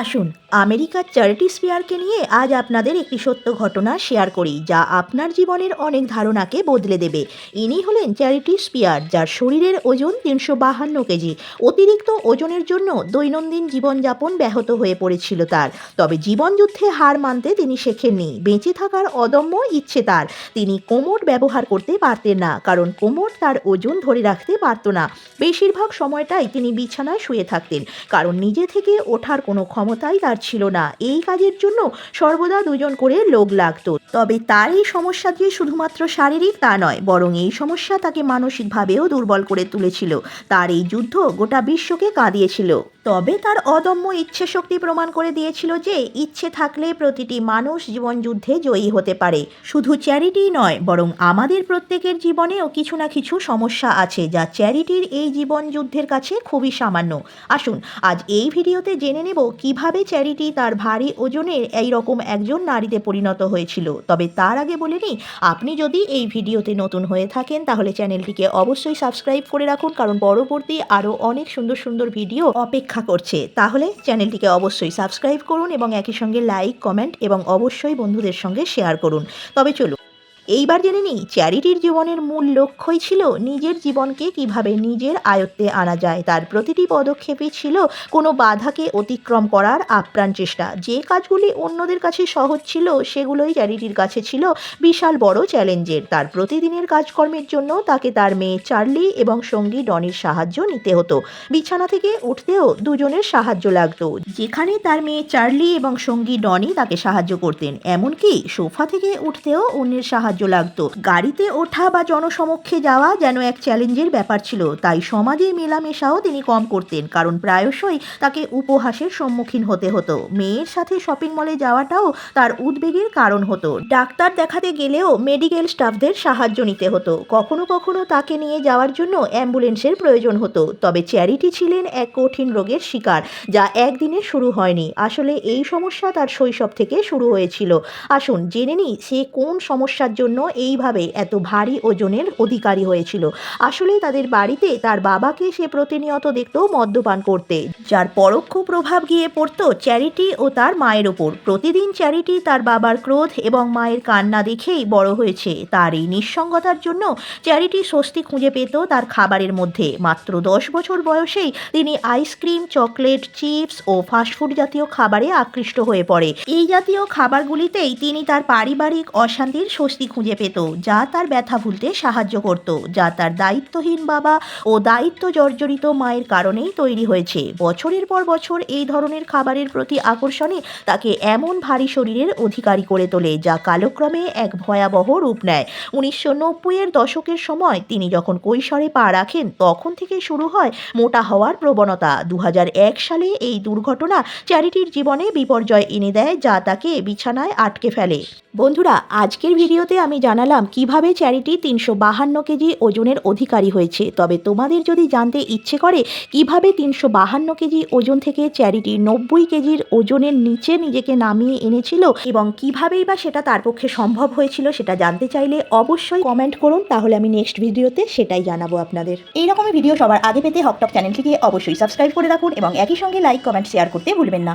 আসুন, আমেরিকার চ্যারিটি স্পিয়ারকে নিয়ে আজ আপনাদের একটি সত্য ঘটনা শেয়ার করি, যা আপনার জীবনের অনেক ধারণাকে বদলে দেবে। ইনি হলেন চ্যারিটি স্পিয়ার, যার শরীরের ওজন তিনশো বাহান্ন কেজি। অতিরিক্ত ওজনের জন্য দৈনন্দিন জীবনযাপন ব্যাহত হয়ে পড়েছিল তার। তবে জীবনযুদ্ধে হার মানতে তিনি শেখেননি। বেঁচে থাকার অদম্য ইচ্ছে তার। তিনি কোমর ব্যবহার করতে পারতেন না, কারণ কোমর তার ওজন ধরে রাখতে পারত না। বেশিরভাগ সময়টাই তিনি বিছানায় শুয়ে থাকতেন, কারণ নিজে থেকে ওঠার কোনো ক্ষমতাই তার ছিল না। এই কাজের জন্য সর্বদা দুজন করে লোক লাগত। তবে তার এই সমস্যা দিয়ে শুধুমাত্র শারীরিক তা নয়, বরং এই সমস্যা তাকে মানসিকভাবেও দুর্বল করে তুলেছিল। তার এই যুদ্ধ গোটা বিশ্বকে কাঁদিয়েছিল। তবে তার অদম্য ইচ্ছে শক্তি প্রমাণ করে দিয়েছিল যে ইচ্ছে থাকলে প্রতিটি মানুষ জীবন যুদ্ধে জয়ী হতে পারে। শুধু চ্যারিটি নয়, বরং আমাদের প্রত্যেকের জীবনেও কিছু না কিছু সমস্যা আছে যা চ্যারিটির এই জীবন যুদ্ধের কাছে খুবই সামান্য। আসুন, আজ এই ভিডিওতে জেনে নেব কীভাবে চ্যারিটি তার ভারী ওজনের এই রকম একজন নারীতে পরিণত হয়েছিল। তবে তার আগে বলে নিই, আপনি যদি এই ভিডিওতে নতুন হয়ে থাকেন, তাহলে চ্যানেলটিকে অবশ্যই সাবস্ক্রাইব করে রাখুন, কারণ পরবর্তী আরও অনেক সুন্দর সুন্দর ভিডিও অপেক্ষা করছে। তাহলে চ্যানেলটিকে অবশ্যই সাবস্ক্রাইব করুন এবং একই সঙ্গে লাইক, কমেন্ট এবং অবশ্যই বন্ধুদের সঙ্গে শেয়ার করুন। তবে চলুন। এইবার জেনে নিই, চ্যারিটির জীবনের মূল লক্ষ্যই ছিল নিজের জীবনকে কীভাবে নিজের আয়ত্তে আনা যায়। তার প্রতিটি পদক্ষেপই ছিল কোনো বাধাকে অতিক্রম করার আপ্রাণ চেষ্টা। যে কাজগুলি অন্যদের কাছে সহজ ছিল, সেগুলোই চ্যারিটির কাছে ছিল বিশাল বড় চ্যালেঞ্জের। তার প্রতিদিনের কাজকর্মের জন্য তাকে তার মেয়ে চার্লি এবং সঙ্গী ডনির সাহায্য নিতে হতো। বিছানা থেকে উঠতেও দুজনের সাহায্য লাগতো। যেখানে তার মেয়ে চার্লি এবং সঙ্গী ডনি তাকে সাহায্য করতেন, এমনকি সোফা থেকে উঠতেও অন্যের সাহায্য লাগতো। গাড়িতে ওঠা বা জনসমক্ষে যাওয়া যেন এক চ্যালেঞ্জের ব্যাপার ছিল। তাই সমাজে মেলামেশাও তিনি কম করতেন, কারণ প্রায়শই তাকে উপহাসের সম্মুখীন হতে হতো। মেয়ের সাথে শপিং মলে যাওয়াটাও তার উদ্বেগের কারণ হতো। ডাক্তার দেখাতে গেলেও মেডিকেল স্টাফদের সাহায্য নিতে হতো। কখনো কখনো তাকে নিয়ে যাওয়ার জন্য অ্যাম্বুলেন্সের প্রয়োজন হতো। তবে চ্যারিটি ছিলেন এক কঠিন রোগের শিকার, যা একদিনে শুরু হয়নি। আসলে এই সমস্যা তার শৈশব থেকে শুরু হয়েছিল। আসুন জেনে নিই সে কোন সমস্যার জন্য এইভাবে এত ভারী ওজনের অধিকারী হয়েছিল। আসলে তাদের বাড়িতে তার বাবাকে সে প্রতিনিয়ত দেখত মদ্যপান করতে। যার পরোক্ষ প্রভাব গিয়ে পড়তো চ্যারিটি ও তার মায়ের ওপর। প্রতিদিন চ্যারিটি তার বাবার ক্রোধ এবং মায়ের কান্না দেখেই বড় হয়েছে। তার এই নিঃসঙ্গতার জন্য চ্যারিটি স্বস্তি খুঁজে পেত তার খাবারের মধ্যে। মাত্র দশ বছর বয়সেই তিনি আইসক্রিম, চকলেট, চিপস ও ফাস্টফুড জাতীয় খাবারে আকৃষ্ট হয়ে পড়ে। এই জাতীয় খাবারগুলিতেই তিনি তার পারিবারিক অশান্তির স্বস্তি খুঁজে পেত, যা তার ব্যথা ভুলতে সাহায্য করত, যা তার দায়িত্বহীন বাবা ও দায়িত্ব জর্জরিত মায়ের কারণেই তৈরি হয়েছে। বছরের পর বছর এই ধরনের খাবারের প্রতি আকর্ষণে তাকে এমন ভারী শরীরের অধিকারী করে তোলে, যা কালক্রমে এক ভয়াবহ রূপ নেয়। উনিশশো নব্বইয়ের দশকের সময় তিনি যখন কৈশোরে পা রাখেন, তখন থেকে শুরু হয় মোটা হওয়ার প্রবণতা। দু হাজার এক সালে এই দুর্ঘটনা চ্যারিটির জীবনে বিপর্যয় এনে দেয়, যা তাকে বিছানায় আটকে ফেলে। বন্ধুরা, আজকের ভিডিওতে আমি জানালাম কীভাবে চ্যারিটি তিনশো বাহান্ন কেজি ওজনের অধিকারী হয়েছে। তবে তোমাদের যদি জানতে ইচ্ছে করে কীভাবে তিনশো বাহান্ন কেজি ওজন থেকে চ্যারিটি নব্বই কেজির ওজনের নিচে নিজেকে নামিয়ে এনেছিল এবং কিভাবেই বা সেটা তার পক্ষে সম্ভব হয়েছিল সেটা জানতে চাইলে অবশ্যই কমেন্ট করুন। তাহলে আমি নেক্সট ভিডিওতে সেটাই জানাব আপনাদের। এইরকমই ভিডিও সবার আগে পেতে হকটক চ্যানেলটিকে অবশ্যই সাবস্ক্রাইব করে রাখুন এবং একই সঙ্গে লাইক কমেন্ট শেয়ার করতে ভুলবেন না।